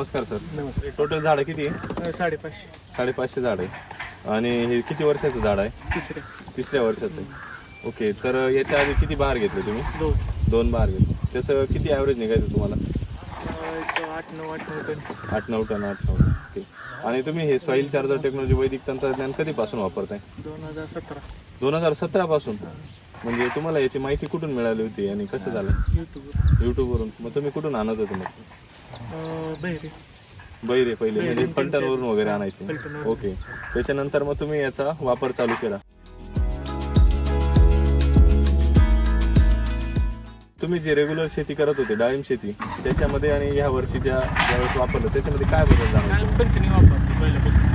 नमस्कार सर. नमस्कार. टोटल झाडं किती आहे? अ, साडेपाचशे. साडेपाचशे झाड आहे. आणि हे किती वर्षाचं झाड आहे? तिसरे. तिसऱ्या वर्षाचं आहे. ओके तर याच्या आधी किती बहार घेतले तुम्ही? दोन. दोन बहार घेतले. त्याचं किती ॲव्हरेज निघायचं तुम्हाला? अ, एक आठ नऊ आठ नऊ टन. आठ नऊ टन आठ नऊ. Ton okay. आणि तुम्ही हे सॉईल चार्जर टेक्नॉलॉजी वैदिक तंत्रज्ञान कधीपासून वापरताय? दोन हजार सतरा. दोन हजार सतरापासून? म्हणजे तुम्हाला याची माहिती कुठून मिळाली होती आणि कसं झालं? यूट्यूबवर यूट्यूबवरून मग तुम्ही कुठून आणत होते मग? बहिरे. बैरे पहिले म्हणजे फलटणवरून वगैरे आणायचे. ओके. त्याच्यानंतर मग तुम्ही याचा वापर चालू केला. तुम्ही जे रेग्युलर शेती करत होते डाळिंब शेती त्याच्यामध्ये आणि ह्या वर्षी ज्या ज्यावेळेस वापरलं त्याच्यामध्ये काय बदल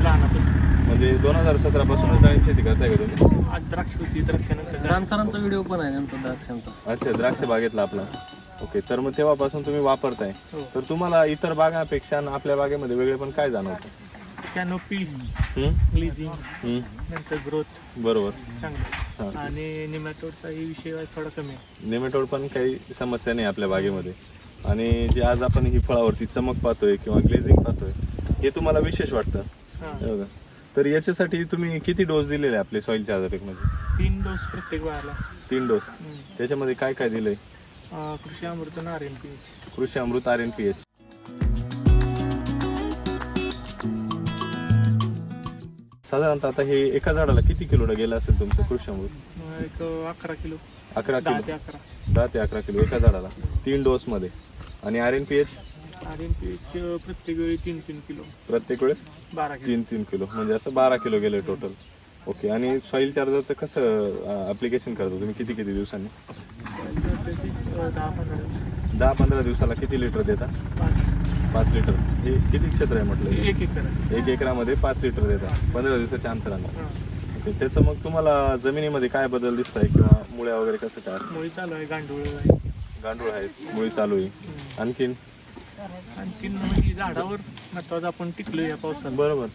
लहानापासून. म्हणजे दोन हजार सतरा पासूनच डाळिंब शेती करताय का तुम्ही? द्राक्ष होती द्राक्षानंतर व्हिडिओ पण आहे त्यांचा द्राक्षांचा. अच्छा द्राक्ष बागेतला आपला. ओके तर मग तेव्हापासून तुम्ही वापरताय. हो. तर तुम्हाला इतर बागांपेक्षा आणि आपल्या बागेमध्ये वेगळे पण काय जाणवतं? कॅनोपी हम्म? ग्लिझिंग हम्म. नंतर ग्रोथ. बरोबर. चांगलं. हा. आणि निमॅटोडचाही विषय थोडा कमी आहे. नेमेटोड पण काही समस्या नाही आपल्या बागेमध्ये. आणि जे आज आपण ही फळावरती चमक पाहतोय किंवा ग्लेझिंग पाहतोय हे तुम्हाला विशेष वाटतं? हां. हे बघा. तर याच्यासाठी तुम्ही किती डोस दिलेले आपले सॉईल चार्जर टेक्नॉलॉजी तीन डोस प्रत्येक वेळाला तीन डोस. त्याच्यामध्ये काय काय दिलंय? कृषी अमृत R M P Krushi Amrut R N P H साधारणतः आता हे एका झाडाला किती किलो गेलं असेल तुमचं कृषी अमृत? एक अकरा किलो. अकरा दहा किलो. ते अकरा. दहा ते अकरा किलो एका झाडाला. तीन डोस मध्ये आणि R N P H R M P प्रत्येक वेळी तीन तीन किलो. प्रत्येक वेळेस? बारा किलो. तीन तीन किलो. म्हणजे असं बारा किलो गेले टोटल ओके आणि सॉईल चार्जरचं कसं ऍप्लिकेशन करतो तुम्ही? किती किती दिवसांनी? त्याची, दहा पंधरा दिवसाला किती लिटर देता? पाच. लिटर. हे किती क्षेत्र आहे म्हटलं? एक एकरामध्ये पाच लिटर देता. पंधरा दिवसाच्या अंतरानं. त्याचं मग तुम्हाला जमिनीमध्ये काय बदल दिसत आहे किंवा मुळ्या वगैरे कसं काय? मुळी चालू आहे गांडूळ आहे. गांडूळ आहेत मुळी चालू आहे. आणखीन? आणखीन म्हणजे झाडावर आपण टिकलो या पावसात. बरोबर.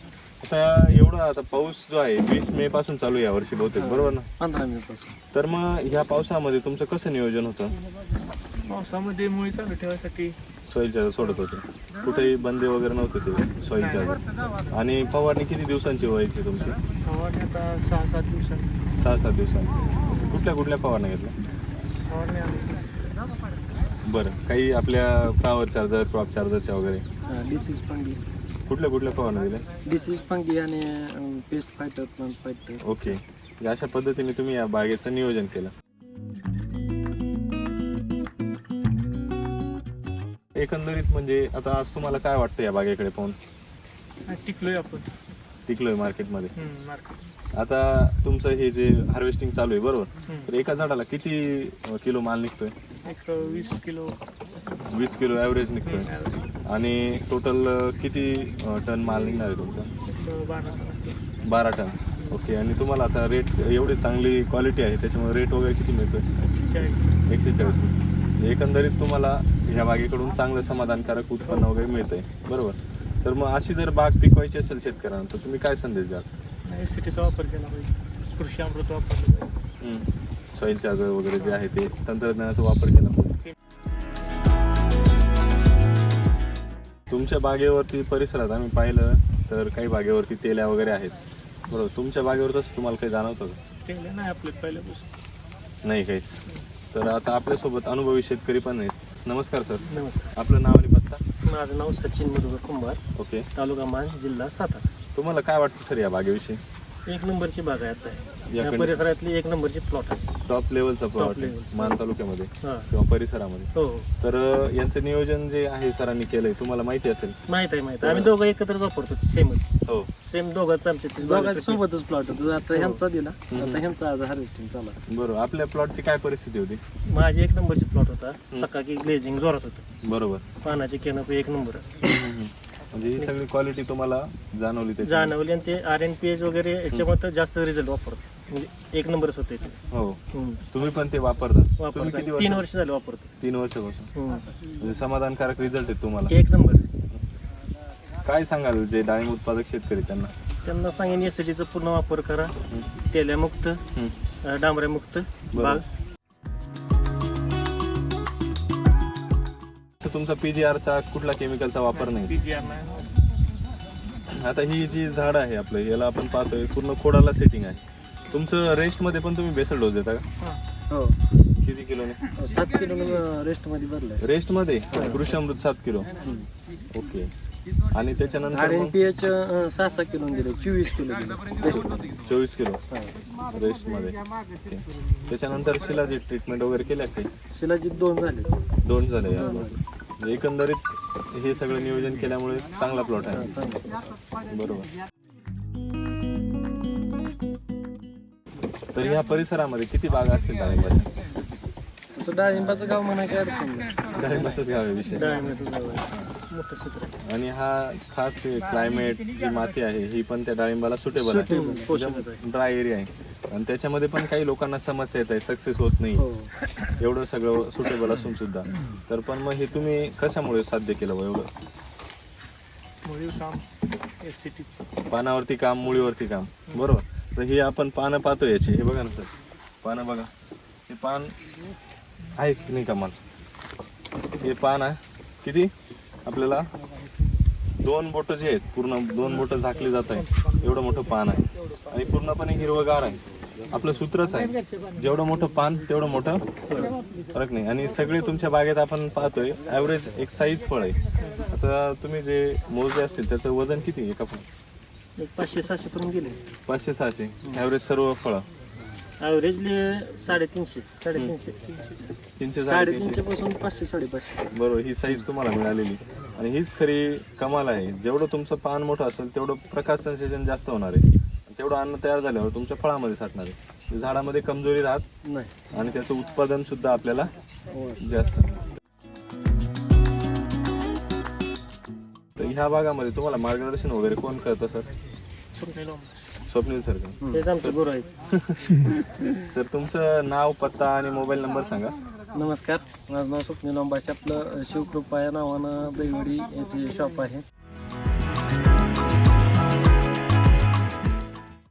आता एवढा आता पाऊस जो आहे वीस मे पासून चालू आहे यावर्षी बहुतेक बरोबर ना? पंधरा मिनिटपासून. तर मग ह्या पावसामध्ये तुमचं कसं नियोजन होतं? पावसामध्ये मुळी चालू ठेवायसाठी. सॉईल चार्जर सोडत होते. कुठेही बंदे वगैरे नव्हते ते सॉईल चार्जर आणि फवारणी किती दिवसांची व्हायची तुमची? फवारणी आता सहा सात दिवसांनी सहा सात दिवसांची. कुठल्या कुठल्या फवारण्या घेतल्या? फवारणी बरं काही आपल्या फ्लावर चार्जर क्रॉप चार्जरच्या वगैरे? डिसीज फंगी कुठल्या कुठल्या फवारण्या दिल्या डिसीज फंगी आणि pest fighter plant fighter okay म्हणजे अशा पद्धतीने तुम्ही या बागेचं नियोजन केलं. एकंदरीत म्हणजे आता आज तुम्हाला काय वाटतं या बागेकडे पाहून? टिकलोय आपण. टिकलोय मार्केटमध्ये. मार्केट. आता तुमचं हे जे हार्वेस्टिंग चालू आहे बरोबर. तर एका झाडाला किती किलो माल निघतोय? एक वीस किलो. वीस किलो ॲव्हरेज निघतोय. आणि टोटल किती टन माल निघणार आहे तुमचा? बारा टन. ओके आणि तुम्हाला आता रेट एवढी चांगली क्वालिटी आहे त्याच्यामुळे रेट वगैरे किती चाळीस एकशे चाळीस म्हणजे एकंदरीत तुम्हाला ह्या बागेकडून चांगलं समाधानकारक उत्पन्न वगैरे मिळतंय. बरोबर? तर मग अशी जर बाग पिकवायची असेल शेतकऱ्यांना तर तुम्ही काय संदेश द्याल? एस सी टीचा वापर केला पाहिजे. कृषी अमृत पाहिजे. सॉईल चार्जर वगैरे जे आहे ते तंत्रज्ञानाचा वापर केला तुमच्या बागेवरती परिसरात आम्ही पाहिलं तर काही बागेवरती तेल्या वगैरे आहेत. बरोबर तुमच्या बागेवर तसं तुम्हाला काही जाणवतं का? नाही पहिल्यापासून. नाही काहीच. तर आता आपल्यासोबत अनुभवी शेतकरी पण आहेत. नमस्कार सर. नमस्कार. आपलं नाव आणि पत्ता? माझं नाव सचिन मधुकर कुंभार. ओके. तालुका मान जिल्हा सातारा. तुम्हाला काय वाटतं सर या बागेविषयी? एक नंबरची बाग आहे आता. या परिसरातली एक नंबरची प्लॉट आहे. टॉप लेवलचा प्लॉट level. आहे मान तालुक्यामध्ये हा. किंवा परिसरामध्ये. हो हो. तर अं, यांचं नियोजन जे आहे सरांनी केलंय तुम्हाला माहिती असेल. माहीत आहे माहीत आहे. आम्ही दोघं एकत्रच वापरतो सेमच हो. सेम दोघांच आमचे दोघांच्या सोबतच प्लॉट होतो. आता ह्यांचा दिला. आता ह्यांचा आज हार्वेस्टिंग चालू आहे. बरोबर आपल्या प्लॉटची काय परिस्थिती होती? माझी एक नंबरची प्लॉट होता. चकाकी ग्लेझिंग जोरात होतं. बरोबर. पानाची केनप एक नंबरच म्हणजे ही सगळी क्वालिटी तुम्हाला जाणवली त्याची. जाणवली आणि ते आर एन पी एच वगैरे याच्यामध्ये जास्त रिझल्ट वापरतो. म्हणजे एक नंबरच होते ते. हो. हम्म. तुम्ही पण ते वापरता. तुम्ही वापरतो. किती तीन वर्ष झाले वापरतो. तीन वर्षापासून हम्म. म्हणजे समाधानकारक रिझल्ट आहेत तुम्हाला. एक नंबर काय सांगाल जे डाळिंब उत्पादक शेतकरी त्यांना? त्यांना सांगेन एस पूर्ण वापर करा. तेल्यामुक्त हम्म. अं, डांबऱ्यामुक्त. बाग. तुमचा पीजीआरचा कुठला केमिकलचा वापर नाही. पीजीआर नाही. आता ही जी झाड आहे आपलं याला आपण पाहतोय पूर्ण खोडाला सेटिंग आहे. तुमचं रेस्टमध्ये पण तुम्ही बेसल डोस देता का? हो. किती किलोने? सात किलो रेस्टमध्ये भरलाय. रेस्टमध्ये? कृषामृत सात किलो. ओके. आणि त्याच्यानंतर मग? पी एच सहा सहा किलो दिले चोवीस किलो दिले. चोवीस किलो. रेस्टमध्ये. ओके. त्याच्यानंतर शिलाजी ट्रीटमेंट वगैरे केल्या काही? शिलाजीत दोन झाले. दोन झाले. म्हणजे एकंदरीत हे सगळं नियोजन केल्यामुळे चांगला प्लॉट आहे. बरोबर. तर ह्या परिसरामध्ये किती बागा असतील डाळिंबाच्या? तसं डाळिंबाचं गाव म्हणा काय अडचण डाळिंबाचाच गाव आहे विषय डाळिंबाचं गाव आहे. मोठं सूत्र. आहे. आणि हा खास क्लायमेट जी माती आहे ही पण त्या डाळिंबाला सुटेबल Suitable, पोषकच आहे. ड्राय एरिया आहे. आणि त्याच्यामध्ये पण काही लोकांना समस्या येत आहे सक्सेस होत नाही. हो. एवढं सगळं सुटेबल असून सुद्धा. तर पण मग हे तुम्ही कशामुळे साध्य केलं बा एवढं? काम पानावरती काम मुळीवरती काम. बरोबर. तर हे आपण पानं पाहतो याची. हे बघा ना सर. पानं बघा. हे पान आहे की नाही कमाल हे पान आहे. किती? आपल्याला दोन बोटं जे आहेत पूर्ण दोन बोटं झाकली जात आहे एवढं मोठं पान आहे. आणि पूर्णपणे हिरवगार आहे. आपलं सूत्रच आहे जेवढं मोठं पान तेवढं मोठं फरक नाही. आणि सगळे तुमच्या बागेत आपण पाहतोय ॲव्हरेज एक साईज फळ आहे. आता तुम्ही जे मोजले असतील त्याचं वजन किती आहे एका फळ? पाचशे सहाशे पर्यंत गेले. पाचशे सहाशे. ॲव्हरेज सर्व फळं. ॲव्हरेजली साडेतीनशे. साडेतीनशे. तीनशे साडेतीनशे. पासून पाचशे साडेपाचशे. बरोबर ही साईज तुम्हाला मिळालेली. आणि हीच खरी कमाल आहे. जेवढं तुमचं पान मोठं असेल तेवढं प्रकाश संश्लेषण जास्त होणार आहे. तेवढं अन्न तयार झाल्यावर तुमच्या फळामध्ये साठणार आहे. झाडामध्ये कमजोरी राहत नाही. आणि त्याचं उत्पादन सुद्धा आपल्याला. जास्त. तर ह्या भागामध्ये तुम्हाला मार्गदर्शन वगैरे कोण करतं सर? स्वप्नील स्वप्नील सर का? सर तुमचं नाव पत्ता आणि मोबाईल नंबर सांगा. नमस्कार. माझं नाव स्वप्नील अंबाशी. आपलं शिवकृपा या नावानं बेगवडी येथे शॉप आहे.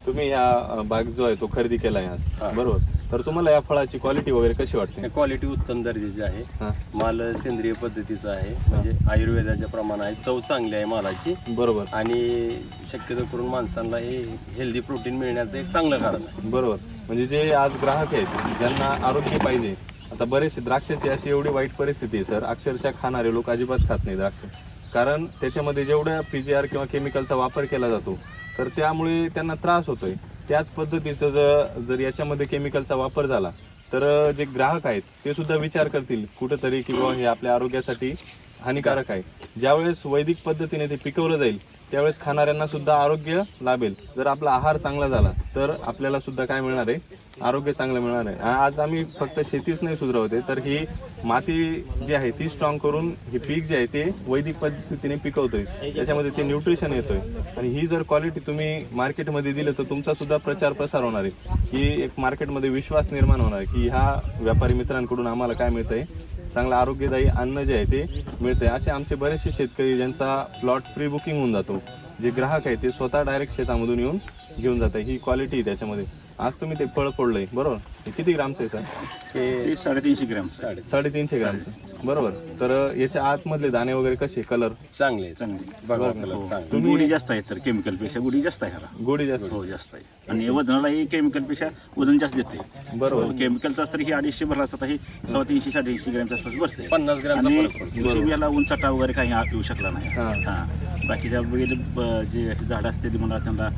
तुम्ही ह्या बाग जो आहे तो खरेदी केलाय आज. बरोबर. तर तुम्हाला या फळाची क्वालिटी वगैरे कशी वाटते क्वालिटी उत्तम दर्जाची आहे. माल सेंद्रिय पद्धतीचा आहे. म्हणजे आयुर्वेदाच्या प्रमाण आहे. चव चांगली आहे मालाची. बरोबर. आणि शक्यतो करून माणसांना हे हेल्दी प्रोटीन मिळण्याचं एक चांगलं कारण आहे. बरोबर. म्हणजे जे आज ग्राहक आहेत ज्यांना आरोग्य पाहिजे आता बरेचसे द्राक्षाची अशी एवढी वाईट परिस्थिती आहे सर. अक्षरशः खाणारे लोक अजिबात खात नाही द्राक्ष. कारण त्याच्यामध्ये जेवढं पीजीआर किंवा केमिकलचा वापर केला जातो तर त्यामुळे त्यांना त्रास होतोय. त्याच पद्धतीचं जर जर याच्यामध्ये केमिकलचा वापर झाला तर जे ग्राहक आहेत ते सुद्धा विचार करतील कुठंतरी किंवा हे आपल्या आरोग्यासाठी हानिकारक आहे. ज्यावेळेस वैदिक पद्धतीने ते पिकवलं जाईल त्यावेळेस खाणाऱ्यांना सुद्धा आरोग्य लाभेल. जर आपला आहार चांगला झाला तर आपल्याला सुद्धा काय मिळणार आहे? आरोग्य चांगलं मिळणार आहे. आज आम्ही फक्त शेतीच नाही सुधरवते तर ही माती जी आहे ती स्ट्रॉंग करून हे पीक जे आहे ते वैदिक पद्धतीने पिकवतोय. त्याच्यामध्ये ते न्यूट्रिशन येतोय. आणि ही जर क्वालिटी तुम्ही मार्केटमध्ये दिलं तर तुमचा सुद्धा प्रचार प्रसार होणार आहे. ही एक मार्केटमध्ये विश्वास निर्माण होणार आहे की ह्या व्यापारी मित्रांकडून आम्हाला काय मिळतंय? चांगलं आरोग्यदायी अन्न जे आहे ते मिळतंय. असे आमचे बरेचसे शेतकरी ज्यांचा प्लॉट प्री बुकिंग होऊन जातो जे ग्राहक आहे ते स्वतः डायरेक्ट शेतामधून येऊन घेऊन जात ही क्वालिटी आहे त्याच्यामध्ये. आज तुम्ही ते फळ फोडलंय बरोबर? हे किती ग्रामचं आहे सर? हे साडेतीनशे ग्रॅम. साडे साडेतीनशे ग्रामचं. बरोबर. तर याच्या आतमधले दाणे वगैरे कसे? कलर चांगले. चांगली. बघा कलर चांगले. तुम्ही- गुढी जास्त आहे तर केमिकलपेक्षा गुढी जास्त आहे ह्याला गोडी जास्त. हो जास्त आहे. आणि वजनालाही केमिकलपेक्षा वजन जास्त देते. बरोबर. केमिकलचं असतं ही अडीचशे भरला असता ही सव्वा तीनशे साडेतीनशे ग्रॅमच्या आसपास भरते पन्नास ग्रॅमचा आणि फरक पडतो. दुसरी याला उंचाटा वगैरे काही आत येऊ शकला नाही. हा. हा. बाकीच्या वेगळे ब- जे झाड असते ते मला त्यांना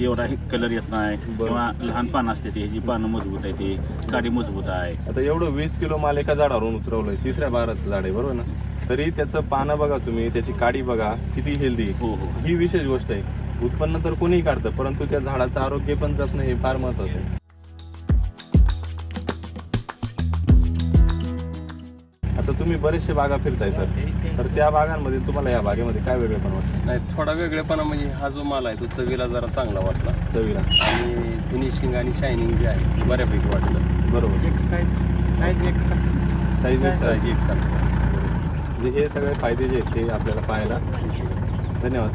एवढा हे कलर येत नाही. किंवा लहान पानं असते ते जी पानं मजबूत आहे ते. काडी मजबूत आहे. आता एवढं वीस किलो माल एका झाडावरून उतरवलंय तिसऱ्या बाराचं झाड आहे बरोबर ना? तरी त्याचं पानं बघा तुम्ही त्याची काडी बघा किती हेल्दी हो हो. ही विशेष गोष्ट आहे. उत्पन्न तर कोणीही काढतं परंतु त्या झाडाचं आरोग्य पण जपणं हे फार महत्वाचं आहे. तुम्ही बरेचसे बागा फिरताय सर. तर त्या बागांमध्ये तुम्हाला या बागेमध्ये काय वेगळे पण वाटतं? नाही थोडा वेगळेपणा म्हणजे हा जो माल आहे तो चवीला जरा चांगला वाटला. चवीला. आणि फिनिशिंग आणि शायनिंग जे आहे ते बऱ्यापैकी वाटलं. बरोबर. एक साईज साईज एक साईज साईज साईज एकसारखं म्हणजे हे सगळे फायदे जे आहेत ते आपल्याला पाहायला धन्यवाद.